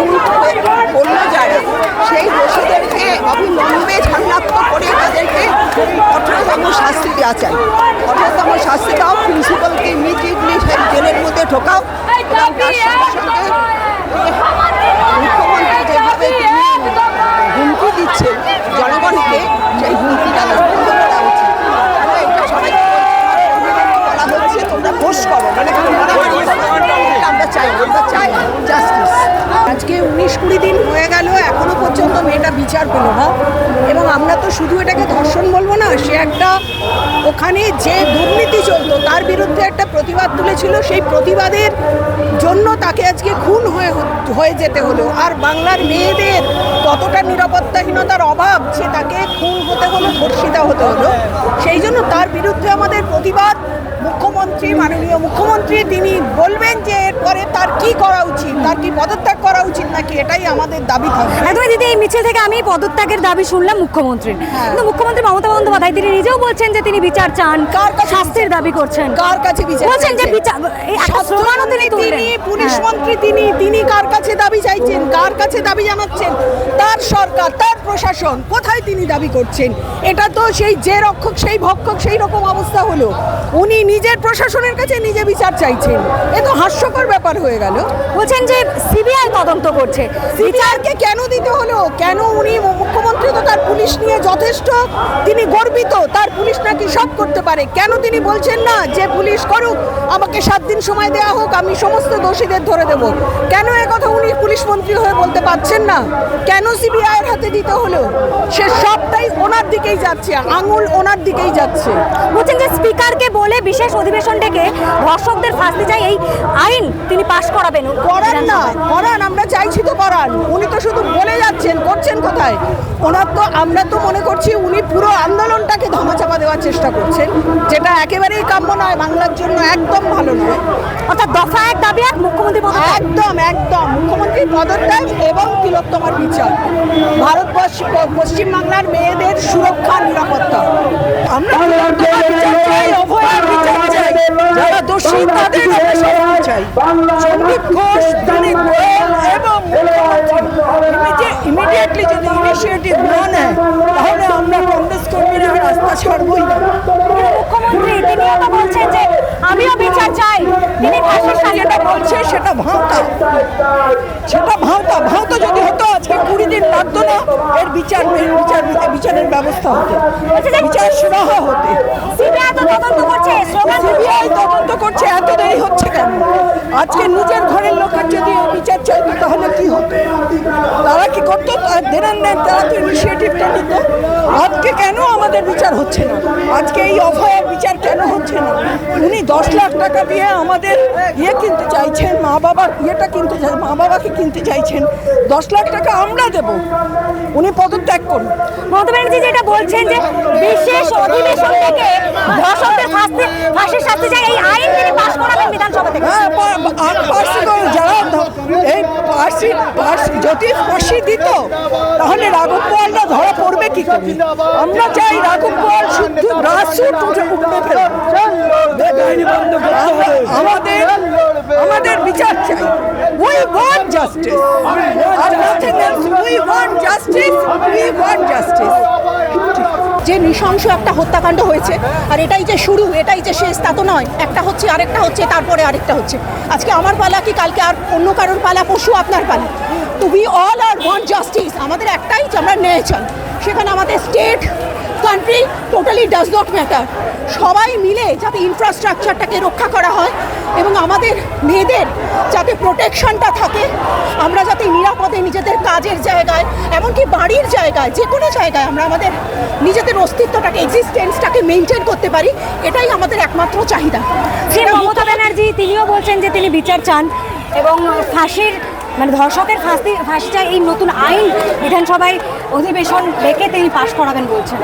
খুন করে করল যারা সেই দোষীদেরকে অবিলম্বে ছাড়নাত্ম করে তাদেরকে কঠোরতম শাস্তি দেওয়া চাই। কঠোরতম শাস্তি দাও, প্রিন্সিপালকে ইমিডিয়েটলি সেই জেলের মধ্যে ঢোকাও এবং তার সঙ্গে মুখ্যমন্ত্রী যেভাবে হুমকি দিচ্ছেন জনগণকে, সেই হুমকিটা বন্ধ করা উচিত। এটা সবাইকে বলা হচ্ছে তোমরা ঘোষ করো। মানে মারামারি করো। এটা আমরা চাই না। আমরা চাই জাস্টিস আজকে উনিশ কুড়ি দিন হয়ে গেল, এখনও পর্যন্ত মেয়েটা বিচার পেল না। এবং আমরা তো শুধু এটাকে ধর্ষণ বলব না, সে একটা ওখানে যে দুর্নীতি চলতো, তার বিরুদ্ধে একটা প্রতিবাদ তুলেছিল। সেই প্রতিবাদের জন্য তাকে আজকে খুন হয়ে হয়ে যেতে হলো। আর বাংলার মেয়েদের কতটা নিরাপত্তাহীনতার অভাব যে তাকে খুন হতে হলো, ধর্ষিতা হতে হলো, সেই জন্য তার বিরুদ্ধে আমাদের প্রতিবাদ মুখ্যমন্ত্রী মাননীয় মুখ্যমন্ত্রী তিনি বলবেন যে এরপরে তার কি করা উচিত? তার কি পদত্যাগ করা উচিত নাকি এটাই আমাদের দাবি থাকবে? একদমই দিদি এই মিছিল থেকে আমি পদত্যাগের দাবি শুনলাম মুখ্যমন্ত্রীর। হ্যাঁ। কিন্তু মুখ্যমন্ত্রী মমতা বন্দ্যোপাধ্যায় তিনি নিজেও বলছেন যে তিনি বিচার চান কার কাছে শাস্তির দাবি করছেন। কার কাছে বিচার বলছেন যে বিচার তিনি পুলিশ হ্যাঁ। মন্ত্রী তিনি তিনি কার কাছে দাবি চাইছেন? কার কাছে দাবি জানাচ্ছেন? তার সরকার তার প্রশাসন কোথায় তিনি দাবি করছেন? এটা তো সেই যে রক্ষক সেই ভক্ষক সেই রকম অবস্থা হলো। উনি নিজের প্রশাসনের কাছে নিজে বিচার চাইছেন। এ তো হাস্যকর ব্যাপার হয়ে গেল। বলছেন যে সিবিআই তদন্ত করছে। বিচারকে কেন দিতে হলো? কেন উনি মুখ্যমন্ত্রী তো তার পুলিশ নিয়ে যথেষ্ট? তিনি গর্বিত তার পুলিশ নাকি সব করতে পারে। কেন তিনি বলছেন না যে পুলিশ করুক আমাকে সাত দিন সময় দেওয়া হোক আমি সমস্ত দোষীদের ধরে দেব। কেন এ কথা উনি পুলিশ মন্ত্রী হয়ে বলতে পারছেন না? কেন সিবিআইয়ের হাতে দিতে হলো? সে সবটাই ওনার দিকেই যাচ্ছে আঙুল ওনার দিকেই যাচ্ছে। বলছেন যে স্পিকারকে বলে বিশেষ অধিবেশন ডেকে ধর্ষকদের ফাঁসি চাই এই আইন তিনি পাশ করাবেন। করান না করান আমরা চাইছি তো করান। উনি তো শুধু বলে যাচ্ছেন করছেন কোথায়? ওনার তো আমরা তো মনে করছি উনি পুরো আন্দোলনটাকে ধামাচাপা দেওয়ার চেষ্টা করছেন যেটা একেবারেই কাম্য নয় বাংলার জন্য একদম ভালো নয়। অর্থাৎ দফা এক দাবি এক মুখ্যমন্ত্রী একদম একদম। মুখ্যমন্ত্রী পদত্যাগ এবং তিলোত্তমার বিচার। ভারতবর্ষ পশ্চিমবাংলার মেয়েদের সুরক্ষা নিরাপত্তা। আমরা তিলোত্তমার বিচার চাই, অভয়ার বিচার চাই। যারা দোষী তাদের আমরা শাস্তি চাই। সন্দীপ ঘোষ দিলীপ গোয়েল এবং ইমিডিয়েটলি যদি ইনিশিয়েটিভ না নেয় তাহলে আমরা কংগ্রেস কর্মীরা রাস্তা ছাড়বই না। মুখ্যমন্ত্রী তিনিও তো বলছেন যে আমিও বিচার চাই। তিনি যেটা বলছে সেটা ভাঁওতা সেটা ভাঁওতা ভাঁওতা আজকে মাধ্যমে এর বিচার বিচার বিচারের ব্যবস্থা হতে। বিচার সুরাহা হতে। সিবিআই তো তদন্ত করছে এত দেরি হচ্ছে কেন? আজকে নিজের ঘরের লোকের যদি বিচার চাইতো তাহলে কি হতো? দেনার নেন তারা তো ইনিশিয়েটিভটা নিত। আজকে কেন আমাদের বিচার হচ্ছে না? আজকে এই অভয়ের বিচার কেন হচ্ছে না? উনি দশ লাখ টাকা দিয়ে আমাদের ইয়ে কিনতে চাইছেন, মা বাবার ইয়েটা কিনতে চাই, মা বাবাকে কিনতে চাইছেন। দশ লাখ টাকা আমরা দেব। উনি পদত্যাগ করুন। মমতা ব্যানার্জি যেটা বলছেন যে বিশেষ অধিবেশন থেকে হ্যাঁ, যদি ফাঁসি দিত তাহলে রাঘব ধরা পড়বে কি আমরা চাই রাঘব পোয়াল শুদ্ধ আমাদের আমাদের বিচার চাই। We want justice we want justice we want justice যে নৃশংস একটা হত্যাকাণ্ড হয়েছে, আর এটাই যে শুরু, এটাই যে শেষ, তা তো নয়। একটা হচ্ছে, আরেকটা হচ্ছে, তারপরে আরেকটা হচ্ছে। আজকে আমার পালা কি, কালকে আর অন্য কারোর পালা, পশু আপনার পালা? To be all are one justice আমাদের একটাই আমরা ন্যায় চাই সেখানে আমাদের state country totally does not matter সবাই মিলে যাতে ইনফ্রাস্ট্রাকচারটাকে রক্ষা করা হয় এবং আমাদের মেয়েদের যাতে প্রোটেকশনটা থাকে আমরা যাতে নিরাপদে নিজেদের কাজের জায়গায় এমনকি বাড়ির জায়গায় যে কোনো জায়গায় আমরা আমাদের নিজেদের অস্তিত্বটাকে এক্সিস্টেন্সটাকে মেনটেন করতে পারি এটাই আমাদের একমাত্র চাহিদা। মমতা ব্যানার্জি তিনিও বলছেন যে তিনি বিচার চান এবং ফাঁসির মানে ধর্ষকের ফাঁসি ফাঁসি চাই এই নতুন আইন বিধানসভায় অধিবেশন ডেকে তিনি পাশ করাবেন বলছেন।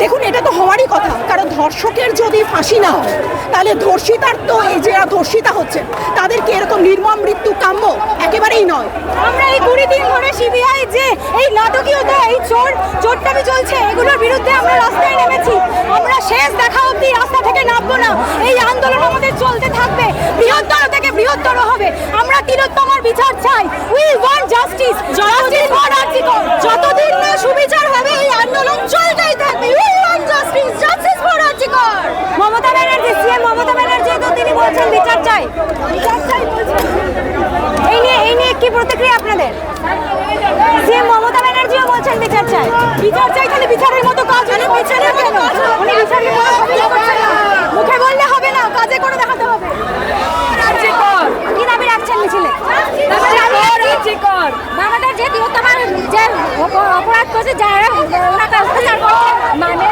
দেখুন এটা তো হওয়ারই কথা। কারণ ধর্ষকের যদি ফাঁসি না হয় তাহলে ধর্ষিতার তো এই যারা ধর্ষিতা হচ্ছে তাদেরকে এরকম নির্মম মৃত্যু কাম্য? একেবারেই নয়। আমরা এই কুড়ি দিন ধরে সিবিআই যে এই নাটকীয়তা এই চোর চোরটামি চলছে এগুলোর বিরুদ্ধে আমরা রাস্তায় নেমেছি। আমরা শেষ দেখা অবধি রাস্তা থেকে নামবো না। এই আন্দোলন আমাদের চলতে থাকবে। বৃহত্তর বৃহত্তর হবে। আমরা তিলোত্তমার বিচার চাই। We want justice justice for R G Kar যতদিন না সুবিচার হবে, এই আন্দোলন চলতেই থাকবে। We want justice justice for R G Kar Mamata Banerjee CM Mamata Banerjee তো তিনি বলছেন বিচার চাই। বিচার চাই এই নিয়ে এই নিয়ে কি প্রতিক্রিয়া আপনাদের? সিএম মমতা ব্যানার্জিও বলছেন বিচার চাই। বিচার চাই তাহলে বিচারের মতো কাজ বিচারের উনি বিচারের মতো কাজ করছেন না। মুখে বললে হবে না, কাজে করে দেখাতে হবে। অপরাধ করছে যারা মানে